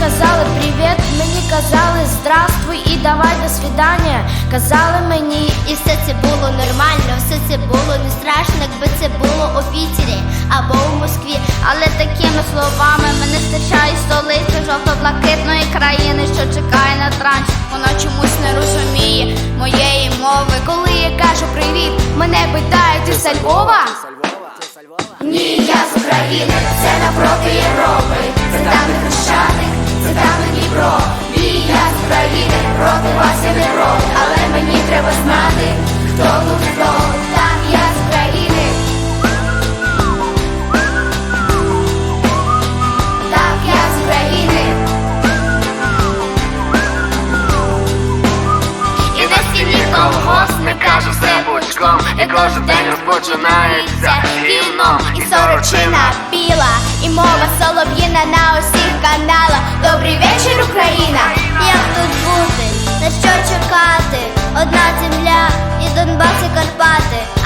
казали привіт, мені казали здравствуй і давай до свидання. Казали мені, І все це було нормально, все це було не страшно, якби це було у Пітері або у Москві. Але такими словами мене стачає столиця жовто-блакитної країни, що чекає на транш. Вона чомусь не розуміє моєї мови. коли я кажу привіт, мене питають ти Львова? Ні, я з України, це напроти Європи. І кожен день розпочинається гімном і сорочина біла, і мова солов'їна на усіх каналах. Добрий вечір, Україна! Як тут бути? На що чекати? Одна земля і Донбас і Карпати.